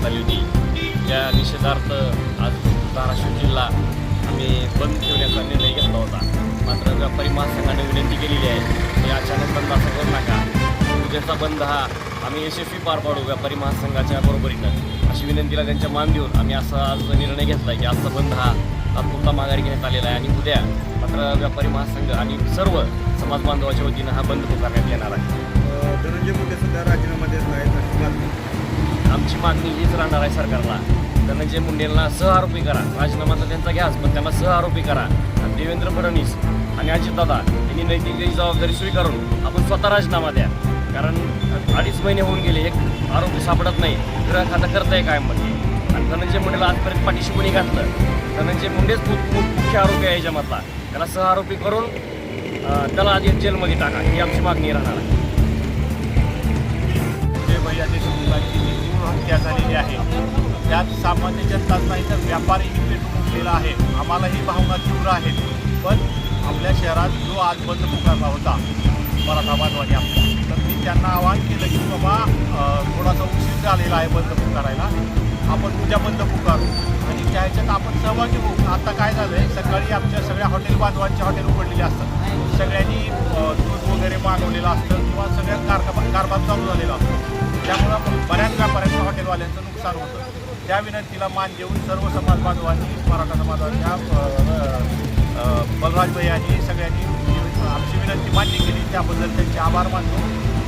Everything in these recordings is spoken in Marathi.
करण्यात आली होती त्या निषेधार्थ आज धाराशिव जिल्हा आम्ही बंद ठेवण्याचा निर्णय घेतला होता. मात्र व्यापारी महासंघाने विनंती केलेली आहे की अचानक बंद असं करू नका. उद्याचा बंद हा आम्ही यशस्वी पार पाडू व्यापारी महासंघाच्या बरोबरीनं. अशी विनंतीला त्यांच्या मान देऊन आम्ही असा आज निर्णय घेतला की आजचा बंद हा तात्पुरता माघारी घेण्यात आलेला आहे आणि उद्या मात्र व्यापारी महासंघ आणि सर्व समाज बांधवाच्या वतीनं हा बंद पुकारण्यात येणार आहे. मागणी हीच राहणार आहे सरकारला. धनंजय मुंडेंना सहआरोपी करा राजीनामा तर त्यांचा घ्याच पण त्यांना सहआरोपी करा. आणि देवेंद्र फडणवीस आणि अजितदादा यांनी नैतिक जबाबदारी स्वीकारून आपण स्वतः राजीनामा द्या. कारण अडीच महिने होऊन गेले एक आरोपी सापडत नाही. गृह करता करताय काय म्हणजे आणि धनंजय मुंडेला आजपर्यंत पाठीशी कोणी घातलं? धनंजय मुंडेच मुख्य आरोपी आहे याच्यामधला. त्याला सहआरोपी करून त्याला आधी जेलमध्ये टाका. ही आमची मागणी राहणार आहे. जे भैया सामान्य जनताच नाही तर व्यापारीही पेटून उठलेला आहे. आम्हाला ही भावना तीव्र आहेत. पण आपल्या शहरात जो आज बंद पुकारला होता मराठा बांधवांनी आपल्या तर मी त्यांना आवाहन केलं की बाबा थोडासा उशीर झालेला आहे बंद पुकारायला. आपण उद्या बंद पुकारू. आणि त्या ह्याच्यात आपण सहभागी होऊ. आता काय झालं आहे सकाळी आमच्या सगळ्या हॉटेल बांधवांचे हॉटेल उघडलेले असतात. सगळ्यांनी दूध वगैरे मागवलेलं असतं किंवा सगळ्या कारखा कारभार चालू झालेला असतो. त्यामुळं बऱ्याच व्यापाऱ्यांचं हॉटेलवाल्यांचं नुकसान होतं. त्या विनंतीला मान देऊन सर्व समाज बांधवांनी मराठा समाजाच्या अ, बलराज सगळ्यांनी आमची विनंती मान्य केली. त्याबद्दल त्यांचे आभार मानतो.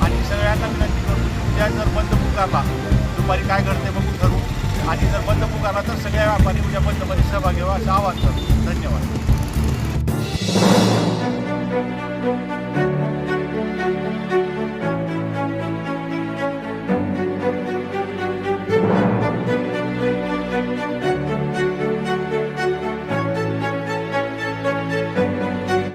आणि सगळ्यांना विनंती करतो की उद्या जर बंद पुकारला दुपारी काय घडते बघून ठरवू. आणि जर बंद पुकारला तर सगळ्या व्यापारी उद्या बंदमध्ये सहभागी व्हावं असं आवाहन करतो. धन्यवाद.